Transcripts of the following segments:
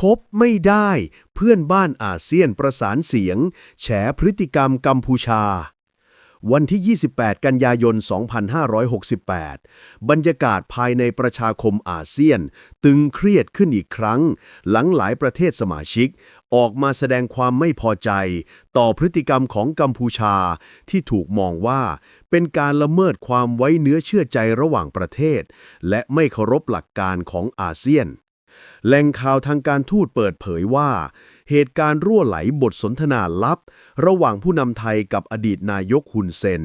คบไม่ได้ เพื่อนบ้านอาเซียนประสานเสียง แฉพฤติกรรมกัมพูชา วันที่ 28 กันยายน 2568 บรรยากาศภายในประชาคมอาเซียน ตึงเครียดขึ้นอีกครั้ง หลังหลายประเทศสมาชิก ออกมาแสดงความไม่พอใจ ต่อพฤติกรรมของกัมพูชาที่ถูกมองว่า เป็นการละเมิดความไว้เนื้อเชื่อใจระหว่างประเทศ และไม่เคารพหลักการของอาเซียน แหล่งข่าวทางการทูตเปิดเผยว่า เหตุการณ์รั่วไหลบทสนทนาลับ ระหว่างผู้นำไทยกับอดีตนายกฮุนเซน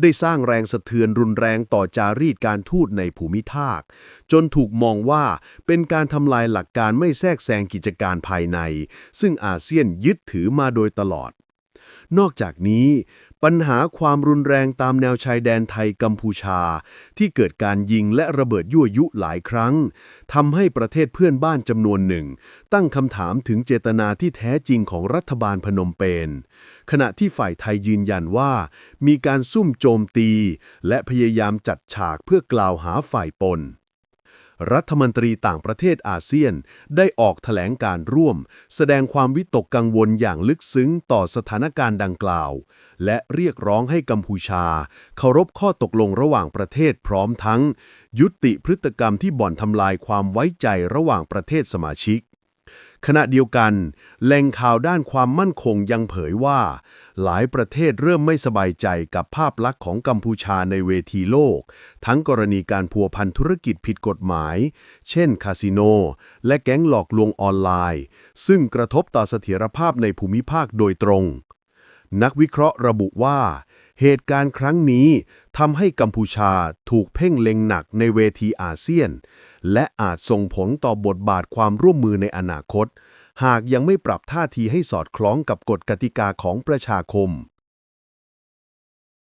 ได้สร้างแรงสะเทือนรุนแรงต่อจารีตการทูตในภูมิภาค จนถูกมองว่าเป็นการทำลายหลักการไม่แทรกแซงกิจการภายใน ซึ่งอาเซียนยึดถือมาโดยตลอดนอกจากนี้ ปัญหาความรุนแรงตามแนวชายแดนไทยกัมพูชา ที่เกิดการยิงและระเบิดยั่วยุหลายครั้งทำให้ประเทศเพื่อนบ้านจำนวนหนึ่ง ตั้งคำถามถึงเจตนาที่แท้จริงของรัฐบาลพนมเปญขณะที่ฝ่ายไทยยืนยันว่า มีการซุ่มโจมตี และพยายามจัดฉากเพื่อกล่าวหาฝ่ายปน รัฐมนตรีต่างประเทศอาเซียน ได้ออกแถลงการร่วม แสดงความวิตกกังวลอย่างลึกซึ้งต่อสถานการณ์ดังกล่าว และเรียกร้องให้กัมพูชา เคารพข้อตกลงระหว่างประเทศพร้อมทั้ง ยุติพฤติกรรมที่บ่อนทำลายความไว้ใจระหว่างประเทศสมาชิก ขณะเดียวกันแหล่งข่าวด้านความมั่นคงยังเผยว่า หลายประเทศเริ่มไม่สบายใจกับภาพลักษณ์ของกัมพูชาในเวทีโลก ทั้งกรณีการพัวพันธุรกิจผิดกฎหมาย เช่นคาสิโน และแก๊งหลอกลวงออนไลน์ ซึ่งกระทบต่อเสถียรภาพในภูมิภาคโดยตรง นักวิเคราะห์ระบุว่า เหตุการณ์ครั้งนี้ทำให้กัมพูชาถูกเพ่งเล็งหนักในเวทีอาเซียน และอาจส่งผลต่อบทบาทความร่วมมือในอนาคต หากยังไม่ปรับท่าทีให้สอดคล้องกับกฎกติกาของประชาคม